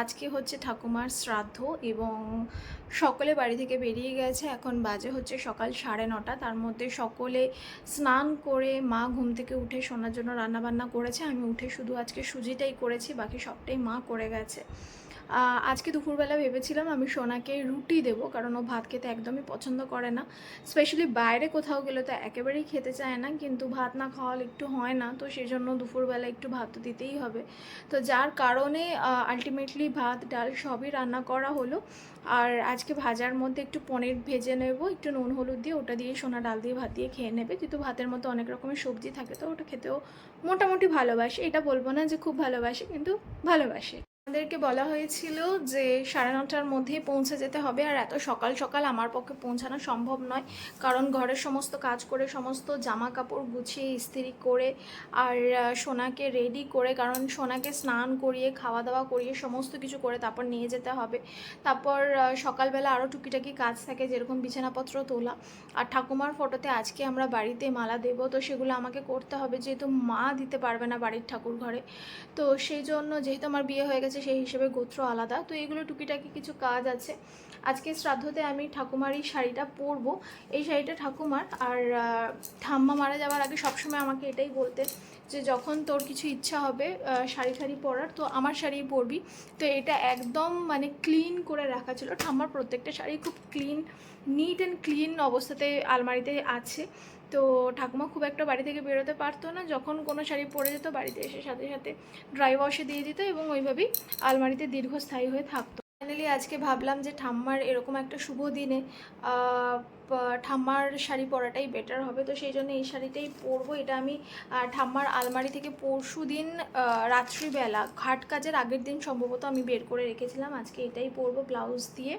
আজকে হচ্ছে ঠাকুমার শ্রাদ্ধ এবং সকলে বাড়ি থেকে বেরিয়ে গেছে। এখন বাজে হচ্ছে সকাল সাড়ে নটা। তার মধ্যে সকলে স্নান করে মা ঘুম থেকে উঠে শোনার জন্য রান্নাবান্না করেছে। আমি উঠে শুধু আজকে সুজিটাই করেছি, বাকি সবটাই মা করে গেছে। আজকে দুপুরবেলা ভেবেছিলাম আমি সোনাকে রুটি দেবো, কারণ ও ভাত খেতে একদমই পছন্দ করে না। স্পেশালি বাইরে কোথাও গেলে তো একেবারেই খেতে চায় না, কিন্তু ভাত না খাওয়ালে একটু হয় না, তো সেই জন্য দুপুরবেলা একটু ভাত তো দিতেই হবে। তো যার কারণে আলটিমেটলি ভাত, ডাল সবই রান্না করা হলো। আর আজকে ভাজার মধ্যে একটু পনির ভেজে নেব, একটু নুন হলুদ দিয়ে ওটা দিয়ে সোনা ডাল দিয়ে ভাত দিয়ে খেয়ে নেবে। যেহেতু ভাতের মধ্যে অনেক রকমের সবজি থাকে, তো ওটা খেতেও মোটামুটি ভালোবাসে। এটা বলব না যে খুব ভালোবাসে, কিন্তু ভালোবাসে। আমাদেরকে বলা হয়েছিল যে সাড়ে নটার মধ্যেই পৌঁছে যেতে হবে, আর এত সকাল সকাল আমার পক্ষে পৌঁছানো সম্ভব নয়। কারণ ঘরের সমস্ত কাজ করে, সমস্ত জামা কাপড় গুছিয়ে, ইস্ত্রি করে, আর সোনাকে রেডি করে, কারণ সোনাকে স্নান করিয়ে খাওয়া দাওয়া করিয়ে, সমস্ত কিছু করে তারপর নিয়ে যেতে হবে। তারপর সকালবেলা আরও টুকিটাকি কাজ থাকে, যেরকম বিছানাপত্র তোলা। আর ঠাকুমার ফটোতে আজকে আমরা বাড়িতে মালা দেবো, তো সেগুলো আমাকে করতে হবে। যেহেতু মা দিতে পারবে না বাড়ির ঠাকুর ঘরে তো সেই জন্য যেহেতু আমার বিয়ে হয়ে গেছে সেই হিসেবে গোত্র আলাদা। তো এগুলো টুকিটাকি কিছু কাজ আছে। আজকে শ্রাদ্ধতে আমি ঠাকুমার এই শাড়িটা পরবো। এই শাড়িটা ঠাকুমার আর ঠাম্মা মারা যাওয়ার আগে সবসময় আমাকে এটাই বলতে যে যখন তোর কিছু ইচ্ছা হবে শাড়ি ফাড়ি পরার, তো আমার শাড়ি পরবি। তো এটা একদম মানে ক্লিন করে রাখা ছিল। ঠাম্মার প্রত্যেকটা শাড়ি খুব ক্লিন নিট অ্যান্ড ক্লিন অবস্থাতে আলমারিতে আছে। তো ঠাকুমা খুব একটা বাড়ি থেকে বেরোতে পারতো না। যখন কোনো শাড়ি পরে যেত, বাড়িতে এসে সাথে সাথে ড্রাই ওয়াশে দিয়ে দিত এবং ওইভাবেই আলমারিতে দীর্ঘস্থায়ী হয়ে থাকতো। ফাইনালি আজকে ভাবলাম যে ঠাম্মার এরকম একটা শুভ দিনে ঠাম্মার শাড়ি পরাটাই বেটার হবে। তো সেই জন্য এই শাড়িটাই পরবো। এটা আমি ঠাম্মার আলমারি থেকে পরশু দিন রাত্রিবেলা, ঘাট কাজের আগের দিন সম্ভবত আমি বের করে রেখেছিলাম। আজকে এটাই পরবো ব্লাউজ দিয়ে।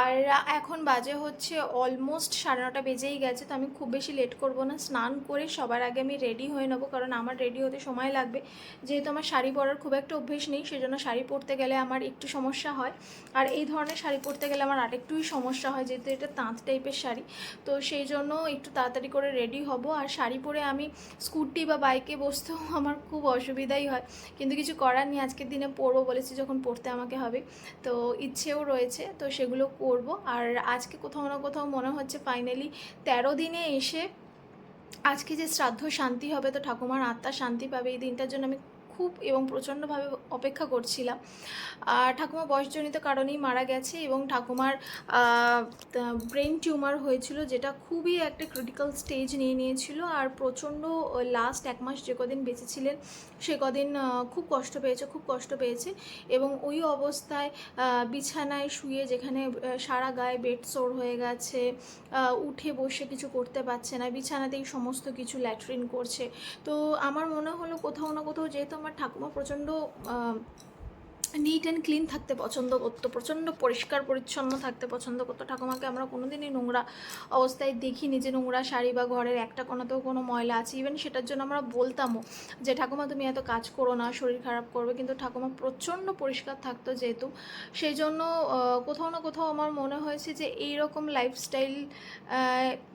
আর এখন বাজে হচ্ছে অলমোস্ট সাড়ে নটা বেজেই গেছে, তো আমি খুব বেশি লেট করব না। স্নান করে সবার আগে আমি রেডি হয়ে নেব, কারণ আমার রেডি হতে সময় লাগবে। যেহেতু আমার শাড়ি পরার খুব একটা অভ্যেস নেই, সেজন্য শাড়ি পরতে গেলে আমার একটু সমস্যা হয়। আর এই ধরনের শাড়ি পরতে গেলে আমার আরেকটুই সমস্যা হয়, যেহেতু এটা তাঁত টাইপের শাড়ি। তো সেই জন্য একটু তাড়াতাড়ি করে রেডি হব। আর শাড়ি পরে আমি স্কুটি বা বাইকে বসতেও আমার খুব অসুবিধাই হয়। কিন্তু কিছু করার নেই, আজকের দিনে পরবো বলেছি যখন পড়তে আমাকে হবে। তো ইচ্ছেও রয়েছে, তো সেগুলো করব। আর আজকে কোথাও না কোথাও মনে হচ্ছে ফাইনালি তেরো দিনে এসে আজকে যে শ্রাদ্ধ শান্তি হবে, তো ঠাকুমার আত্মা শান্তি পাবে। এই দিনটার জন্য আমি খুব এবং প্রচণ্ডভাবে অপেক্ষা করছিলাম। আর ঠাকুমা বয়সজনিত কারণেই মারা গেছে এবং ঠাকুমার ব্রেন টিউমার হয়েছিল যেটা খুবই একটা ক্রিটিক্যাল স্টেজ নিয়ে নিয়েছিল আর প্রচণ্ড লাস্ট এক মাস যে কদিন বেঁচে ছিলেন সে কদিন খুব কষ্ট পেয়েছে, খুব কষ্ট পেয়েছে এবং ওই অবস্থায় বিছানায় শুয়ে যেখানে সারা গায়ে বেড সোর হয়ে গেছে উঠে বসে কিছু করতে পারছে না, বিছানাতেই সমস্ত কিছু ল্যাট্রিন করছে। তো আমার মনে হলো কোথাও না কোথাও যেহেতু আমার ঠাকুমা প্রচণ্ড নিট অ্যান্ড ক্লিন থাকতে পছন্দ করতো, প্রচণ্ড পরিষ্কার, পরিচ্ছন্ন থাকতে পছন্দ করতো। ঠাকুমাকে আমরা কোনোদিনই নোংরা অবস্থায় দেখিনি যে নোংরা শাড়ি বা ঘরের একটা কোনোতেও কোনো ময়লা আছে। ইভেন সেটার জন্য আমরা বলতামও যে, ঠাকুমা, তুমি এত কাজ করো না, শরীর খারাপ করবে। কিন্তু ঠাকুমা প্রচণ্ড পরিষ্কার থাকতো যেহেতু। সেই জন্য কোথাও না কোথাও আমার মনে হয়েছে যে এই রকম লাইফস্টাইল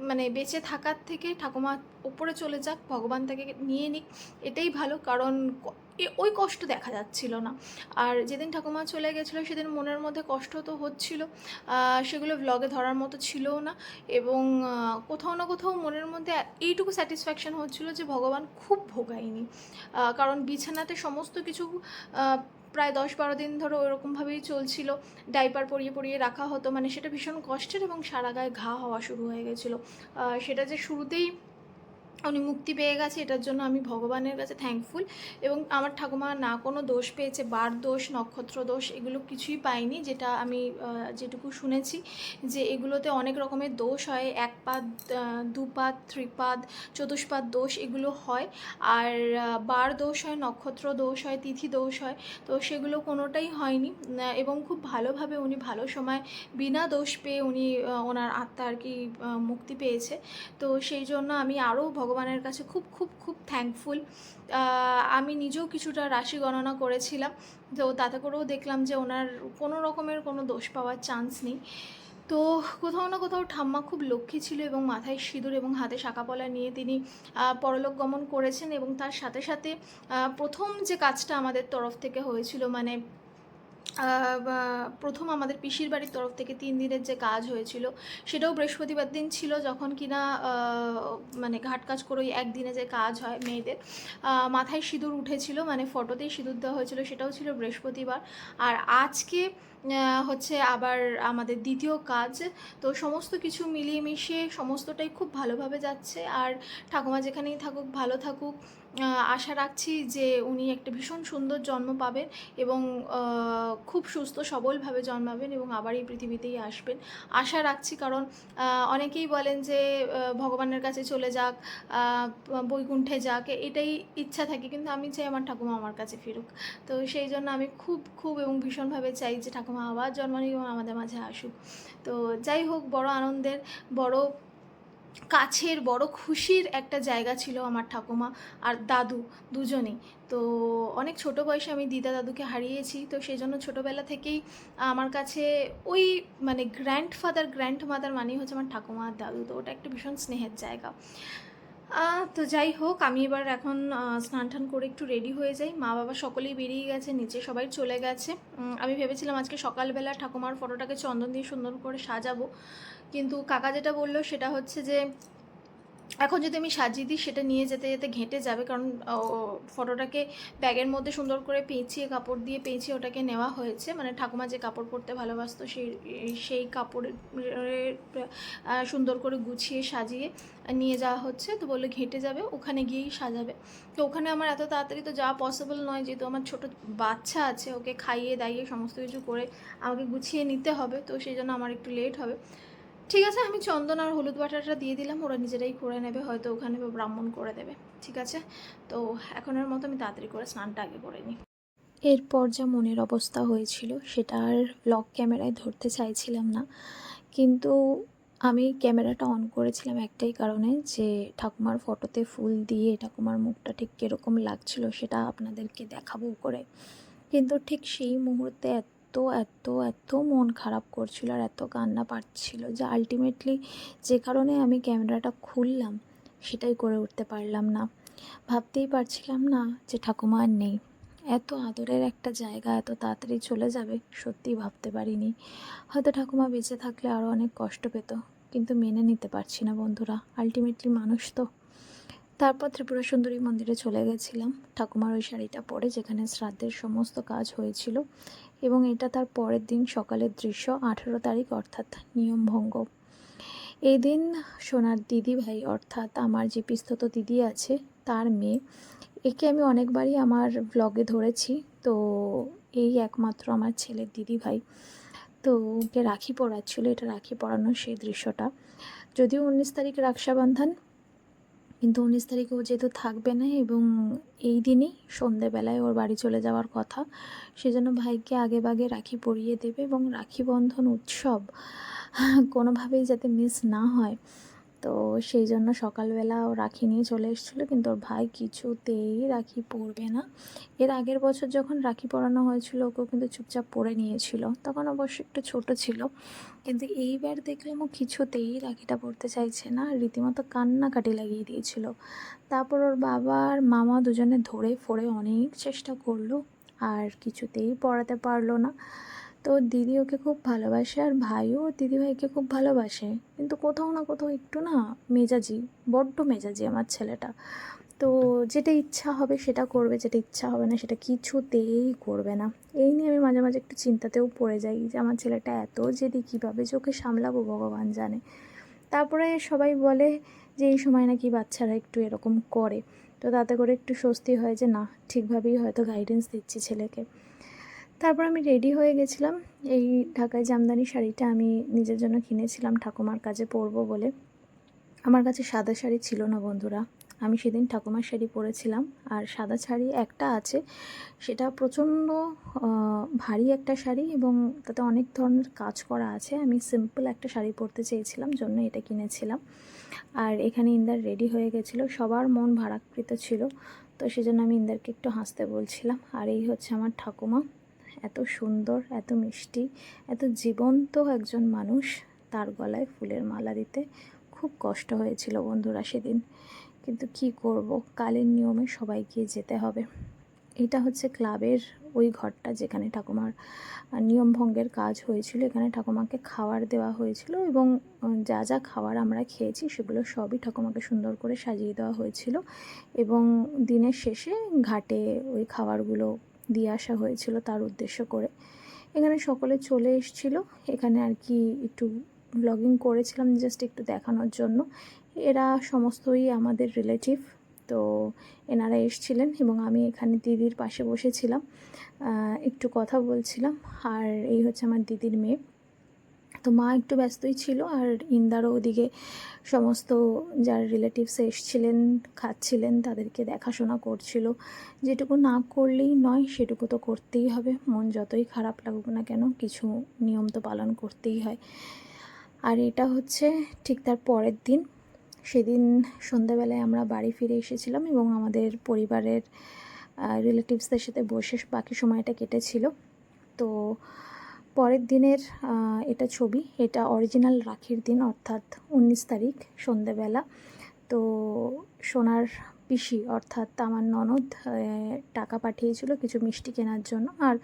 মানে বেঁচে থাকার থেকে ঠাকুমা উপরে চলে যাক, ভগবান তাকে নিয়ে নিক, এটাই ভালো। কারণ ওই কষ্ট দেখা যাচ্ছিল না। আর যেদিন ঠাকুমা চলে গেছিল, সেদিন মনের মধ্যে কষ্ট তো হচ্ছিল। সেগুলো ব্লগে ধরার মতো ছিলও না। এবং কোথাও না কোথাও মনের মধ্যে এইটুকু স্যাটিসফ্যাকশন হচ্ছিল যে ভগবান খুব ভোগায়নি কারণ বিছানাতে সমস্ত কিছু প্রায় দশ বারো দিন ধরে ওরকমভাবেই চলছিল। ডাইপার পরিয়ে পরিয়ে রাখা হতো। মানে সেটা ভীষণ কষ্টের এবং সারা গায়ে ঘা হওয়া শুরু হয়ে গেছিল। সেটা যে শুরুতেই উনি মুক্তি পেয়ে গেছে, এটার জন্য আমি ভগবানের কাছে থ্যাঙ্কফুল এবং আমার ঠাকুমা না কোনো দোষ পেয়েছে, বার দোষ, নক্ষত্র দোষ, এগুলো কিছুই পাইনি, যেটা আমি যেটুকু শুনেছি যে এগুলোতে অনেক রকমের দোষ হয়, এক পাদ দুপাদ ত্রিপাদ, চতুষ্পাদ দোষ এগুলো হয়, আর বার দোষ হয়, নক্ষত্র দোষ হয়, তিথি দোষ হয়, তো সেগুলো কোনোটাই হয়নি এবং খুব ভালোভাবে উনি ভালো সময় বিনা দোষ পেয়ে উনি ওনার আত্মা আর কি মুক্তি পেয়েছে, তো সেই জন্য আমি আরও ভগবানের কাছে খুব খুব খুব থ্যাঙ্কফুল আমি নিজেও কিছুটা রাশি গণনা করেছিলাম, তো তাতে করেও দেখলাম যে ওনার কোনো রকমের কোনো দোষ পাওয়ার চান্স নেই। তো কোথাও না কোথাও ঠাম্মা খুব লক্ষ্মী ছিল এবং মাথায় সিঁদুর এবং হাতে শাঁকাপলা নিয়ে তিনি পরলোক গমন করেছেন এবং তার সাথে সাথে প্রথম যে কাজটা আমাদের তরফ থেকে হয়েছিল মানে প্রথম আমাদের পিসির বাড়ির তরফ থেকে তিন দিনের যে কাজ হয়েছিল, সেটাও বৃহস্পতিবার দিন ছিল যখন কিনা মানে ঘাট কাজ করে ওই একদিনে যে কাজ হয় মেয়েদের মাথায় সিঁদুর উঠেছিল মানে ফটোতেই সিঁদুর দেওয়া হয়েছিল, সেটাও ছিল বৃহস্পতিবার। আর আজকে হচ্ছে আবার আমাদের দ্বিতীয় কাজ, তো সমস্ত কিছু মিলিয়ে মিশিয়ে সমস্তটাই খুব ভালোভাবে যাচ্ছে, আর ঠাকুমা যেখানেই থাকুক, ভালো থাকুক আশা রাখছি যে উনি একটা ভীষণ সুন্দর জন্ম পাবেন এবং খুব সুস্থ সবলভাবে জন্মাবেন এবং আবার এই পৃথিবীতেই আসবেন। আশা রাখছি কারণ অনেকেই বলেন যে ভগবানের কাছে চলে যাক বৈকুণ্ঠে যাক, এটাই ইচ্ছা থাকে কিন্তু আমি চাই আমার ঠাকুমা আমার কাছে ফিরুক। তো সেই জন্য আমি খুব খুব এবং ভীষণভাবে চাই যে ঠাকুমা আবার জন্ম এবং আমাদের মাঝে আসুক। তো যাই হোক, বড় আনন্দের, বড় কাছের বড় খুশির একটা জায়গা ছিল আমার ঠাকুমা আর দাদু দুজনেই। তো অনেক ছোট বয়সে আমি দিদা দাদুকে হারিয়েছি, তো সেই জন্য ছোটোবেলা থেকেই আমার কাছে ওই মানে গ্র্যান্ডফাদার গ্র্যান্ড মাদার মানেই হচ্ছে আমার ঠাকুমা আর দাদু। তো ওটা একটা ভীষণ স্নেহের জায়গা। তো যাই হোক, আমি এবার এখন স্নান টান করে একটু রেডি হয়ে যাই। মা বাবা সকলেই বেরিয়ে গেছে, নিচে সবাই চলে গেছে। আমি ভেবেছিলাম আজকে সকালবেলা ঠাকুমার ফটোটাকে চন্দন দিয়ে সুন্দর করে সাজাবো। কিন্তু কাকা যেটা বলল সেটা হচ্ছে যে, এখন যদি আমি সাজিয়ে দিই সেটা নিয়ে যেতে যেতে ঘেঁটে যাবে। কারণ ফটোটাকে ব্যাগের মধ্যে সুন্দর করে পেঁচিয়ে কাপড় দিয়ে পেঁচিয়ে ওটাকে নেওয়া হয়েছে। মানে ঠাকুমা যে কাপড় পরতে ভালোবাসতো সেই সেই কাপড়ের সুন্দর করে গুছিয়ে সাজিয়ে নিয়ে যাওয়া হচ্ছে। তো বলল ঘেঁটে যাবে, ওখানে গিয়েই সাজাবে। তো ওখানে আমার এত তাড়াতাড়ি তো যাওয়া পসিবল নয়। যেহেতু আমার ছোট বাচ্চা আছে, ওকে খাইয়ে দাইয়ে সমস্ত কিছু করে আমাকে গুছিয়ে নিতে হবে। তো সেই জন্য আমার একটু লেট হবে। ঠিক আছে, আমি চন্দন আর হলুদ বাটাটা দিয়ে দিলাম, ওরা নিজেরাই করে নেবে, হয়তো ওখানে ব্রাহ্মণ করে দেবে, ঠিক আছে? তো এখনের মতো আমি তাড়াতাড়ি করে স্নানটা আগে করে নিই। এরপর যা মনের অবস্থা হয়েছিল, সেটা আর ব্লগ ক্যামেরায় ধরতে চাইছিলাম না, কিন্তু আমি ক্যামেরাটা অন করেছিলাম একটাই কারণে যে ঠাকুমার ফটোতে ফুল দিয়ে ঠাকুমার মুখটা ঠিক কীরকম লাগছিল, সেটা আপনাদেরকে দেখাবো করে কিন্তু ঠিক সেই মুহূর্তে এত এত এত মন খারাপ করছিল আর এত কান্না পাচ্ছিল যে আলটিমেটলি যে কারণে আমি ক্যামেরাটা খুললাম, সেটাই করে উঠতে পারলাম না। ভাবতেই পারছিলাম না যে ঠাকুমা আর নেই। এত আদরের একটা জায়গা, এত তাড়াতাড়ি চলে যাবে, সত্যিই ভাবতে পারিনি। হয়তো ঠাকুমা বেঁচে থাকলে আরও অনেক কষ্ট পেত, কিন্তু মেনে নিতে পারছি না বন্ধুরা। আলটিমেটলি মানুষ তো। তারপর ত্রিপুরা সুন্দরী মন্দিরে চলে গেছিলাম। ঠাকুমার ওই শাড়িটা পরে যেখানে শ্রাদ্ধের সমস্ত কাজ হয়েছিল এবং এটা তার পরের দিন সকালের দৃশ্য, আঠেরো তারিখ অর্থাৎ নিয়মভঙ্গ এই দিন সোনার দিদি ভাই অর্থাৎ আমার যে পিস্তত দিদি আছে, তার মেয়ে, একে আমি অনেকবারই আমার ব্লগে ধরেছি। তো এই একমাত্র আমার ছেলের দিদি ভাই। তো ওকে রাখি পরাচ্ছিল, এটা রাখি পরানোর সেই দৃশ্যটা। যদিও উনিশ তারিখ রাক্ষাবন্ধন কিন্তু উনিশ তারিখে ও যেহেতু থাকবে না এবং এই দিনই সন্ধেবেলায় ওর বাড়ি চলে যাওয়ার কথা, সেজন্য ভাইকে আগে বাগে রাখি পরিয়ে দেবে এবং রাখি বন্ধন উৎসব কোনোভাবেই যাতে মিস না হয়। তো সেই জন্য সকালবেলা ও রাখি নিয়ে চলে এসেছিল, কিন্তু ওর ভাই কিছুতেই রাখি পরবে না। এর আগের বছর যখন রাখি পরানো হয়েছিল, ওকেও কিন্তু চুপচাপ পরে নিয়েছিল। তখন অবশ্য একটু ছোট ছিল, কিন্তু এইবার দেখলাম ও কিছুতেই রাখিটা পরতে চাইছে না। রীতিমতো কান্নাকাটি লাগিয়ে দিয়েছিল। তারপর ওর বাবা আর মামা দুজনে ধরে ফোরে অনেক চেষ্টা করল, আর কিছুতেই পড়াতে পারল না। তো দিদি ওকে খুব ভালোবাসে আর ভাইও দিদিভাইকে খুব ভালোবাসে। কিন্তু কোথাও না কোথাও একটু না মেজাজি, বড্ড মেজাজি আমার ছেলেটা। তো যেটা ইচ্ছা হবে সেটা করবে, যেটা ইচ্ছা হবে না সেটা কিছুতেই করবে না। এই নিয়ে আমি মাঝে মাঝে একটু চিন্তাতেও পড়ে যাই যে আমার ছেলেটা এত জেদি কীভাবে যে ওকে সামলাবো ভগবান জানে। তারপরে সবাই বলে যে এই সময় নাকি বাচ্চারা একটু এরকম করে। তো তাতে করে একটু স্বস্তি হয় যে না, ঠিকভাবেই হয়তো গাইডেন্স দিচ্ছি ছেলেকে। তারপর আমি রেডি হয়ে গেছিলাম। এই ঢাকায় জামদানি শাড়িটা আমি নিজের জন্য কিনেছিলাম, ঠাকুমার কাছে পরবো বলে। আমার কাছে সাদা শাড়ি ছিল না বন্ধুরা। আমি সেদিন ঠাকুমার শাড়ি পরেছিলাম আর সাদা শাড়ি একটা আছে, সেটা প্রচণ্ড ভারী একটা শাড়ি এবং তাতে অনেক ধরনের কাজ করা আছে। আমি সিম্পল একটা শাড়ি পরতে চেয়েছিলাম, জন্য এটা কিনেছিলাম। আর এখানে ইন্দার রেডি হয়ে গেছিল, সবার মন ভারাকৃত ছিল, তো সেজন্য আমি ইন্দারকে একটু হাসতে বলছিলাম। আর এই হচ্ছে আমার ঠাকুমা। এত সুন্দর, এত মিষ্টি, এত জীবন্ত একজন মানুষ তার গলায় ফুলের মালা দিতে খুব কষ্ট হয়েছিল বন্ধুরা সেদিন। কিন্তু কি করব? কালের নিয়মে সবাইকে যেতে হবে। এটা হচ্ছে ক্লাবের ওই ঘরটা যেখানে ঠাকুমার নিয়মভঙ্গের কাজ হয়েছিল। এখানে ঠাকুমাকে খাবার দেওয়া হয়েছিল এবং যা যা খাবার আমরা খেয়েছি সেগুলো সবই ঠাকুমাকে সুন্দর করে সাজিয়ে দেওয়া হয়েছিল এবং দিনের শেষে ঘাটে ওই খাবারগুলো দিয়ে আসা হয়েছিল তার উদ্দেশ্য করে। এখানে সকলে চলে এসেছিল। এখানে আর কি একটু ব্লগিং করেছিলাম জাস্ট একটু দেখানোর জন্য। এরা সমস্তই আমাদের রিলেটিভ তো এনারা এসছিলেন এবং আমি এখানে দিদির পাশে বসেছিলাম। একটু কথা বলছিলাম। আর এই হচ্ছে আমার দিদির মেয়ে। তো মা একটু ব্যস্তই ছিল আর ইন্দারও ওদিকে সমস্ত যার রিলেটিভস এসছিলেন, খাচ্ছিলেন, তাদেরকে দেখাশোনা করছিল। যেটুকু না করলেই নয়, সেটুকু তো করতেই হবে। মন যতই খারাপ লাগুক না কেন, কিছু নিয়ম তো পালন করতেই হয়। আর এটা হচ্ছে ঠিক তার পরের দিন। সেদিন সন্ধ্যাবেলায় আমরা বাড়ি ফিরে এসেছিলাম এবং আমাদের পরিবারের রিলেটিভসদের সাথে বসে বাকি সময়টা কেটেছিল। তো পরের দিনের এটা ছবি, এটা অরিজিনাল রাখির দিন, অর্থাৎ উনিশ তারিখ সন্ধ্যেবেলা তো সোনার পিসি, অর্থাৎ আমার ননদ টাকা পাঠিয়েছিল কিছু মিষ্টি কেনার জন্য, আর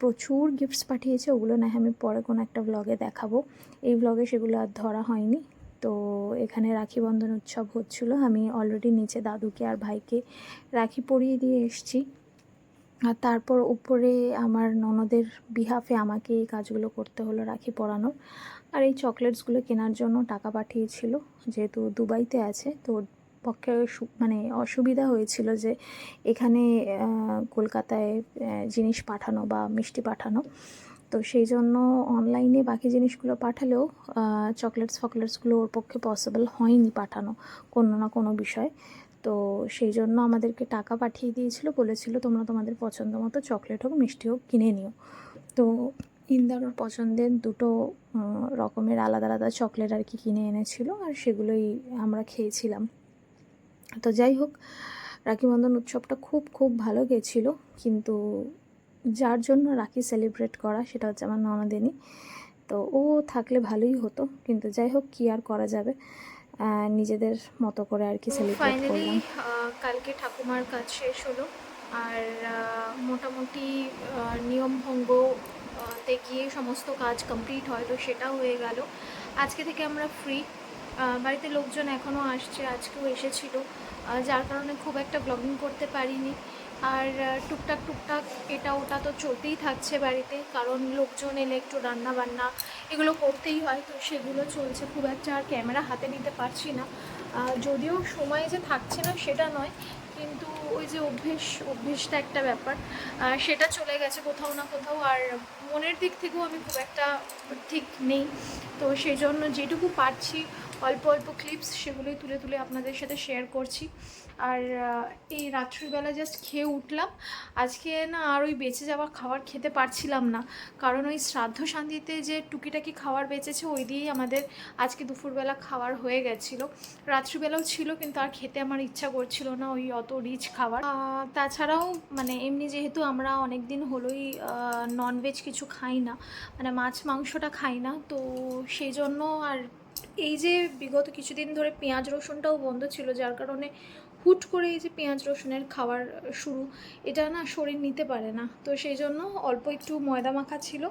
প্রচুর গিফটস পাঠিয়েছে, ওগুলো না আমি পরে কোনো একটা ব্লগে দেখাবো। এই ব্লগে সেগুলো আর ধরা হয়নি। তো এখানে রাখি বন্ধন উৎসব হচ্ছিল, আমি অলরেডি নিচে দাদুকে আর ভাইকে রাখি পরিয়ে দিয়ে এসেছি। আর তারপর উপরে আমার ননদের বিহাফে আমাকে এই কাজগুলো করতে হলো রাখি পরানোর। আর এই চকলেটসগুলো কেনার জন্য টাকা পাঠিয়েছিল, যেহেতু দুবাইতে আছে, তো পক্ষে মানে অসুবিধা হয়েছিল যে এখানে কলকাতায় জিনিস পাঠানো বা মিষ্টি পাঠানো। তো সেই জন্য অনলাইনে বাকি জিনিসগুলো পাঠালেও চকলেটস ফকলেটসগুলো ওর পক্ষে পসিবল হয়নি পাঠানো কোনো না কোনো বিষয়। তো সেই জন্য আমাদেরকে টাকা পাঠিয়ে দিয়েছিল, বলেছিল তোমরা তোমাদের পছন্দ মতো চকলেট হোক, মিষ্টি হোক কিনে নিও। তো ইন্দারুর পছন্দের দুটো রকমের আলাদা আলাদা চকলেট আর কি কিনে এনেছিল আর সেগুলোই আমরা খেয়েছিলাম। তো যাই হোক রাখি বন্ধন উৎসবটা খুব খুব ভালো গেছিল, কিন্তু যার জন্য রাখি সেলিব্রেট করা সেটা হচ্ছে আমার ননদিনী। তো ও থাকলে ভালোই হতো, কিন্তু যাই হোক, কী আর করা যাবে? নিজেদের মতো করে আর কি সেলিব্রেট ফাইনালি করলাম। কালকে ঠাকুমার কাজ শেষ হলো। আর মোটামুটি নিয়মভঙ্গ তে গিয়ে সমস্ত কাজ কমপ্লিট হয় তো সেটাও হয়ে গেল। আজকে থেকে আমরা ফ্রি বাড়িতে লোকজন এখনও আসছে আজকেও এসেছিল। যার কারণে খুব একটা ব্লগিং করতে পারিনি। আর টুকটাক টুকটাক এটা ওটা তো চলতেই থাকছে বাড়িতে, কারণ লোকজন এলে একটু রান্না বান্না এগুলো করতেই হয়, তো সেগুলো চলছে। খুব একটা আর ক্যামেরা হাতে নিতে পারছি না। যদিও সময় যে থাকছে না সেটা নয়, কিন্তু ওই যে অভ্যেস, অভ্যেসটা একটা ব্যাপার। সেটা চলে গেছে কোথাও না কোথাও, আর মনের দিক থেকেও আমি খুব একটা ঠিক নেই। তো সেই জন্য যেটুকু পারছি, অল্প অল্প ক্লিপস সেগুলোই তুলে তুলে আপনাদের সাথে শেয়ার করছি। আর এই রাত্রিবেলা জাস্ট খেয়ে উঠলাম। আজকে না আর ওই বেঁচে যাওয়া খাবার খেতে পারছিলাম না। কারণ ওই শ্রাদ্ধ শান্তিতে যে টুকিটাকি খাবার বেঁচেছে, ওই দিয়েই আমাদের আজকে দুপুরবেলা খাবার হয়ে গেছিল। রাত্রিবেলাও ছিল, কিন্তু আর খেতে আমার ইচ্ছা করছিল না ওই অত রিচ খাবার। তাছাড়াও মানে এমনি যেহেতু আমরা অনেক দিন হলোই ননভেজ কিছু খাই না মানে মাছ মাংসটা খাই না, তো সেই জন্য আর এই যে বিগত কিছুদিন ধরে পেঁয়াজ রসুনটাও বন্ধ ছিল, যার কারণে হুট করে এই যে পেঁয়াজ রসুনের খাবার শুরু, এটা না শরীর নিতে পারে না। তো সেই জন্য অল্প একটু ময়দা মাখা ছিল,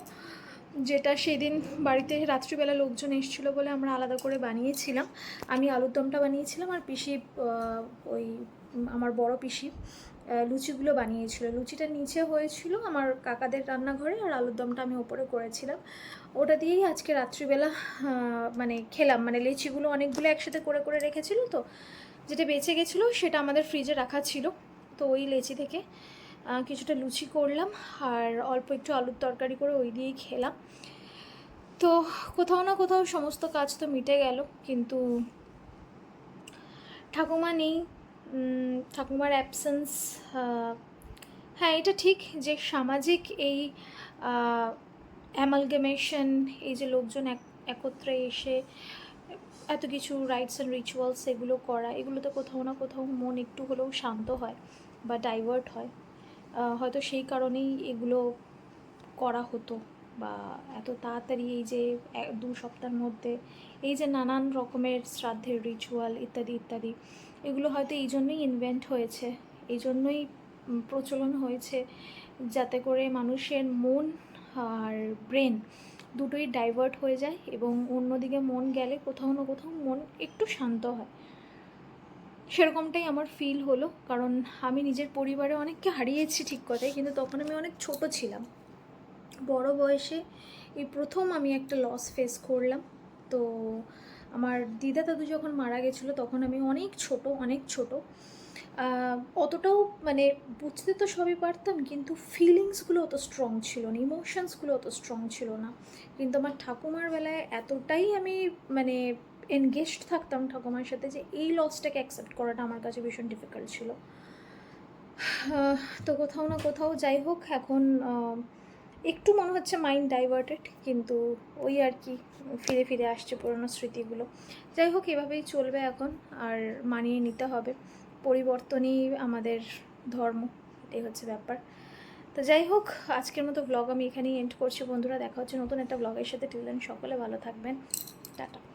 যেটা সেদিন বাড়িতে রাত্রিবেলা লোকজন এসেছিল বলে আমরা আলাদা করে বানিয়েছিলাম। আমি আলুর দমটা বানিয়েছিলাম আর পিসি ওই আমার বড় পিসি লুচিগুলো বানিয়েছিল। লুচিটা নিচে হয়েছিল আমার কাকাদের রান্নাঘরে আর আলুর দমটা আমি ওপরে করেছিলাম। ওটা দিয়েই আজকে রাত্রিবেলা মানে খেলাম। মানে লিচিগুলো অনেকগুলো একসাথে করে করে রেখেছিল তো, যেটা বেঁচে গেছিল সেটা আমাদের ফ্রিজে রাখা ছিল। তো ওই লেচি থেকে কিছুটা লুচি করলাম আর অল্প একটু আলুর তরকারি করে ওই দিয়েই খেলাম। তো কোথাও না কোথাও সমস্ত কাজ তো মিটে গেল, কিন্তু ঠাকুমা নেই ঠাকুমার অ্যাবসেন্স হ্যাঁ এটা ঠিক যে সামাজিক এই অ্যামালগামেশন এই যে লোকজন এক, একত্রে এসে এত কিছু রাইটস অ্যান্ড রিচুয়ালস এগুলো করা এগুলোতে কোথাও না কোথাও মন একটু হলেও শান্ত হয় বা ডাইভার্ট হয়। হয়তো সেই কারণেই এগুলো করা হতো বা এত তাড়াতাড়ি এই যে দু সপ্তাহের মধ্যে এই যে নানান রকমের শ্রাদ্ধের রিচুয়াল ইত্যাদি ইত্যাদি। এগুলো হয়তো এই জন্যই ইনভেন্ট হয়েছে, এই জন্যই প্রচলন হয়েছে, যাতে করে মানুষের মন আর ব্রেন দুটোই ডাইভার্ট হয়ে যায় এবং অন্যদিকে মন গেলে কোথাও না কোথাও মন একটু শান্ত হয়। সেরকমটাই আমার ফিল হলো, কারণ আমি নিজের পরিবারে অনেককে হারিয়েছি ঠিক কথাই, কিন্তু তখন আমি অনেক ছোট ছিলাম। বড় বয়সে এই প্রথম আমি একটা লস ফেস করলাম, তো আমার দিদা দাদু যখন মারা গেছিল, তখন আমি অনেক ছোট অনেক ছোট। অতটাও মানে বুঝতে তো সবই পারতাম, কিন্তু ফিলিংসগুলো অত স্ট্রং ছিল না ইমোশনসগুলো অত স্ট্রং ছিল না। কিন্তু আমার ঠাকুমার বেলায় এতটাই আমি মানে এনগেজড থাকতাম ঠাকুমার সাথে যে এই লসটাকে অ্যাকসেপ্ট করাটা আমার কাছে ভীষণ ডিফিকাল্ট ছিল। তো কোথাও না কোথাও যাই হোক, এখন একটু মনে হচ্ছে মাইন্ড ডাইভার্টেড কিন্তু ওই আর কি ফিরে ফিরে আসছে পুরোনো স্মৃতিগুলো। যাই হোক, এভাবেই চলবে এখন, আর মানিয়ে নিতে হবে। পরিবর্তনই আমাদের ধর্ম, এটাই হচ্ছে ব্যাপার। তো যাই হোক, আজকের মতো ব্লগ আমি এখানেই এন্ড করছি। বন্ধুরা, দেখা হচ্ছে নতুন একটা ব্লগের সাথে। টিলেন সকলে ভালো থাকবেন। টাটা।